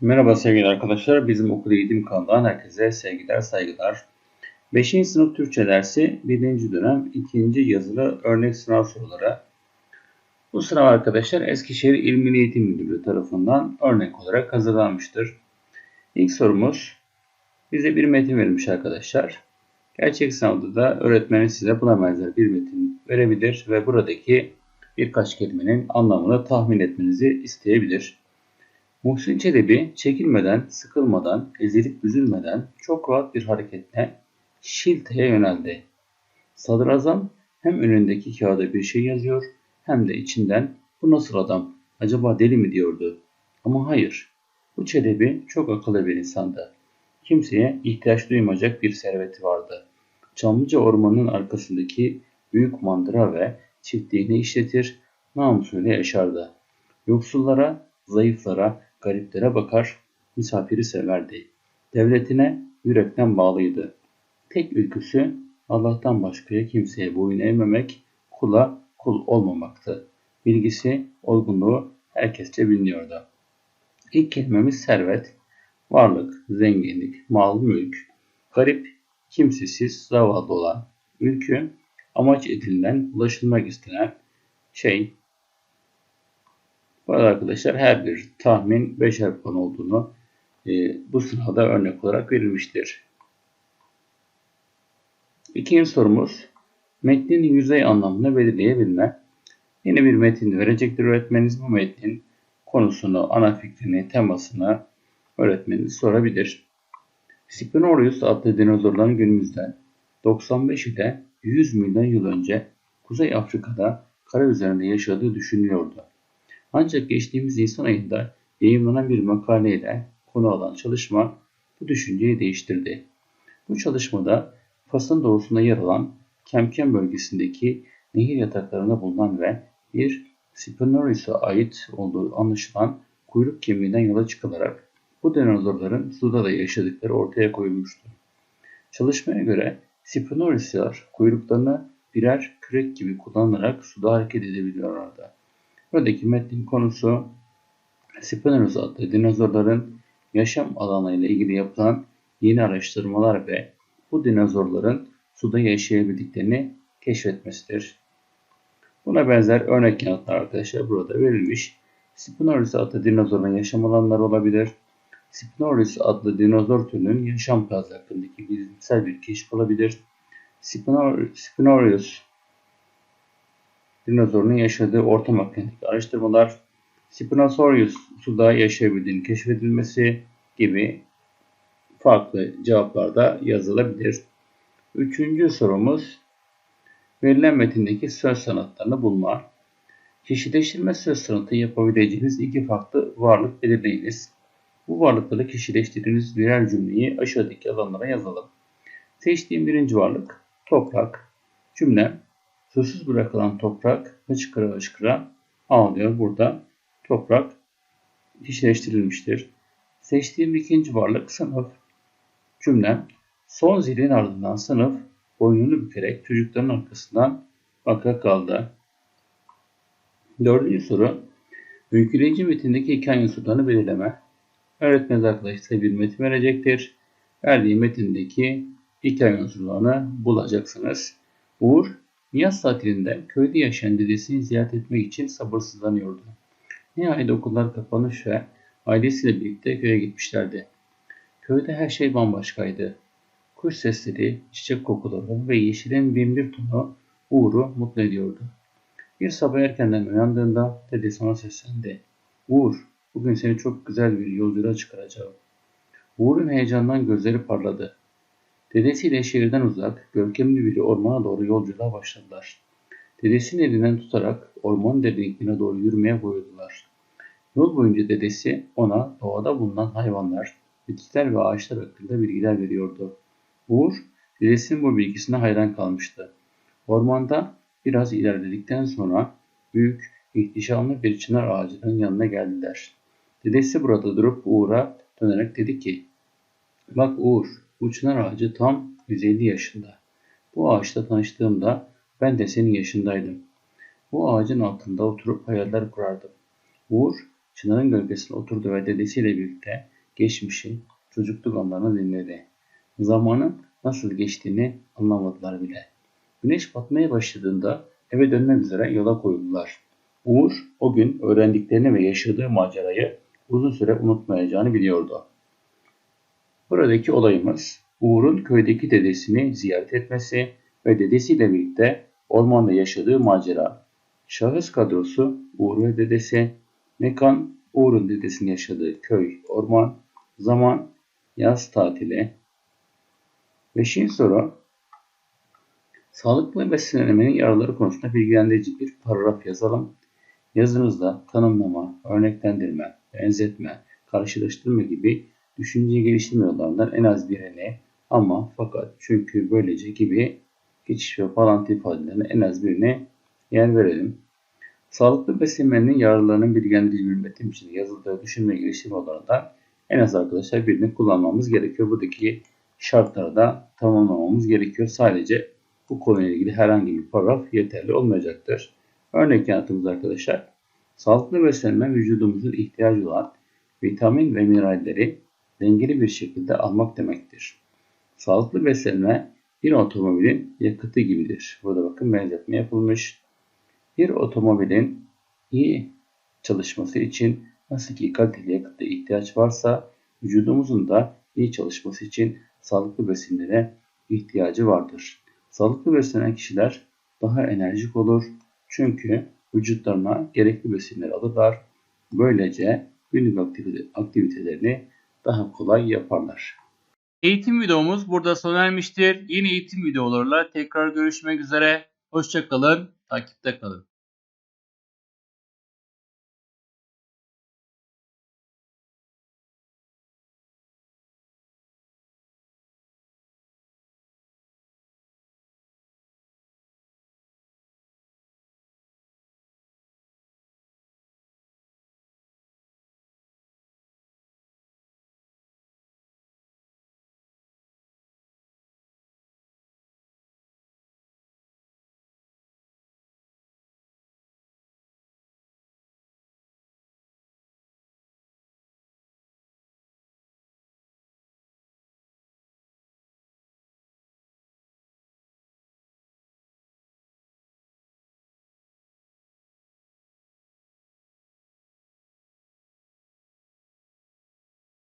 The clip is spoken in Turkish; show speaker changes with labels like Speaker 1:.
Speaker 1: Merhaba sevgili arkadaşlar. Bizim okul eğitim kanalından herkese sevgiler, saygılar. 5. sınıf Türkçe dersi 1. dönem 2. yazılı örnek sınav soruları. Bu sınav arkadaşlar Eskişehir İl Milli Eğitim Müdürlüğü tarafından örnek olarak hazırlanmıştır. İlk sorumuz bize bir metin verilmiş arkadaşlar. Gerçek sınavda da öğretmenin size buna benzer bir metin verebilir ve buradaki birkaç kelimenin anlamını tahmin etmenizi isteyebilir. Muhsin Çelebi çekilmeden, sıkılmadan, ezilip üzülmeden çok rahat bir hareketle Şilte'ye yöneldi. Sadrazam hem önündeki kağıda bir şey yazıyor hem de içinden bu nasıl adam, acaba deli mi diyordu. Ama hayır, bu Çelebi çok akıllı bir insandı. Kimseye ihtiyaç duymayacak bir serveti vardı. Çamlıca ormanının arkasındaki büyük mandıra ve çiftliğini işletir, namusuyla yaşardı. Yoksullara, zayıflara, gariplere bakar, misafiri severdi. Devletine yürekten bağlıydı. Tek ülküsü Allah'tan başkaya kimseye boyun eğmemek, kula kul olmamaktı. Bilgisi, olgunluğu herkesçe biliniyordu. İlk kelimemiz servet, varlık, zenginlik, mal, mülk, garip, kimsesiz, zavallı olan, ülkü, amaç edinilen, ulaşılmak istenen şey, bu arada arkadaşlar her bir tahmin 5'er puan olduğunu e, bu sınavda örnek olarak verilmiştir. İkinci sorumuz metnin yüzey anlamını belirleyebilme. Yeni bir metin verecektir öğretmeniniz. Bu metnin konusunu, ana fikrini, temasını öğretmeniniz sorabilir. Spinosaurus adlı dinozorların günümüzden 95 ile 100 milyon yıl önce Kuzey Afrika'da kara üzerinde yaşadığı düşünülüyordu. Ancak geçtiğimiz Nisan ayında yayınlanan bir makaleyle konu alan çalışma bu düşünceyi değiştirdi. Bu çalışmada Fas'ın doğusunda yer alan Kemkem bölgesindeki nehir yataklarında bulunan ve bir Spinosaurus'a ait olduğu anlaşılan kuyruk kemiğinden yola çıkılarak bu dinozorların suda da yaşadıkları ortaya koyulmuştu. Çalışmaya göre Spinosaurus'lar kuyruklarını birer kürek gibi kullanarak suda hareket edebiliyorlardı. Buradaki metnin konusu Spinosaurus adlı dinozorların yaşam alanıyla ilgili yapılan yeni araştırmalar ve bu dinozorların suda yaşayabildiklerini keşfetmesidir. Buna benzer örnek yanıtlar arkadaşlar burada verilmiş. Spinosaurus adlı dinozorun yaşam alanları olabilir. Spinosaurus adlı dinozor türünün yaşam tarzı hakkındaki bilimsel bir keşif olabilir. Spinosaurus dinozorunun yaşadığı ortam hakkındaki araştırmalar, Spinosaurus suda yaşayabildiğini keşfedilmesi gibi farklı cevaplarda yazılabilir. Üçüncü sorumuz verilen metindeki söz sanatlarını bulma. Kişileştirme söz sanatı yapabileceğiniz iki farklı varlık belirleyiniz. Bu varlıkları kişileştirdiğiniz birer cümleyi aşağıdaki alanlara yazalım. Seçtiğim birinci varlık toprak. Cümle Susuz bırakılan toprak hıçkıra hıçkıra ağlıyor. Burada toprak kişileştirilmiştir. Seçtiğim ikinci varlık sınıf. Cümlem son zilin ardından sınıf boynunu bükerek çocukların arkasından baka kaldı. Dördüncü soru. Öyküleyici metindeki hikaye unsurlarını belirleme. Öğretmeniz arkadaşlar bir metin verecektir. Verdiği metindeki hikaye unsurlarını bulacaksınız. Uğur Yaz tatilinde köyde yaşayan dedesini ziyaret etmek için sabırsızlanıyordu. Nihayet okullar kapanış ve ailesiyle birlikte köye gitmişlerdi. Köyde her şey bambaşkaydı. Kuş sesleri, çiçek kokuları ve yeşilin binbir tonu Uğur'u mutlu ediyordu. Bir sabah erkenden uyandığında dedesi ona seslendi. Uğur, bugün seni çok güzel bir yolculuğa çıkaracağım. Uğur'un heyecandan gözleri parladı. Dedesiyle şehirden uzak, görkemli bir ormana doğru yolculuğa başladılar. Dedesinin elinden tutarak orman derinliklerine doğru yürümeye koyuldular. Yol boyunca dedesi ona doğada bulunan hayvanlar, bitkiler ve ağaçlar hakkında bilgiler veriyordu. Uğur, dedesinin bu bilgisine hayran kalmıştı. Ormanda biraz ilerledikten sonra büyük, ihtişamlı bir çınar ağacının yanına geldiler. Dedesi burada durup Uğur'a dönerek dedi ki, Bak Uğur, bu çınar ağacı tam 150 yaşında. Bu ağaçla tanıştığımda ben de senin yaşındaydım. Bu ağacın altında oturup hayaller kurardım. Uğur, Çınarın gölgesine oturdu ve dedesiyle birlikte geçmişi, çocukluk anlarını dinledi. Zamanın nasıl geçtiğini anlamadılar bile. Güneş batmaya başladığında eve dönmek üzere yola koyuldular. Uğur o gün öğrendiklerini ve yaşadığı macerayı uzun süre unutmayacağını biliyordu. Buradaki olayımız Uğur'un köydeki dedesini ziyaret etmesi ve dedesiyle birlikte ormanda yaşadığı macera. Şahıs kadrosu Uğur ve dedesi, mekan Uğur'un dedesinin yaşadığı köy, orman, zaman yaz tatili. Beşinci soru Sağlıklı beslenmenin yararları konusunda bilgilendirici bir paragraf yazalım. Yazınızda tanımlama, örneklendirme, benzetme, karşılaştırma gibi düşünce geliştirme yollarından en az birini ama fakat çünkü böylece gibi geçiş ve bağlantı ifadelerine en az birine yer verelim. Sağlıklı beslenmenin yararlarının bilgilendirici bir metin içinde yazıldığı düşünme geliştirme yollarından en az arkadaşlar birini kullanmamız gerekiyor. Buradaki şartları da tamamlamamız gerekiyor. Sadece bu konuyla ilgili herhangi bir paragraf yeterli olmayacaktır. Örnek yanıtımız arkadaşlar. Sağlıklı beslenme vücudumuzun ihtiyacı olan vitamin ve mineralleri dengeli bir şekilde almak demektir. Sağlıklı beslenme bir otomobilin yakıtı gibidir. Burada bakın benzetme yapılmış. Bir otomobilin iyi çalışması için nasıl ki kaliteli yakıta ihtiyaç varsa vücudumuzun da iyi çalışması için sağlıklı besinlere ihtiyacı vardır. Sağlıklı beslenen kişiler daha enerjik olur. Çünkü vücutlarına gerekli besinleri alırlar. Böylece günlük aktivitelerini daha kolay yaparlar. Eğitim videomuz burada sona ermiştir. Yeni eğitim videolarıyla tekrar görüşmek üzere. Hoşçakalın, takipte kalın.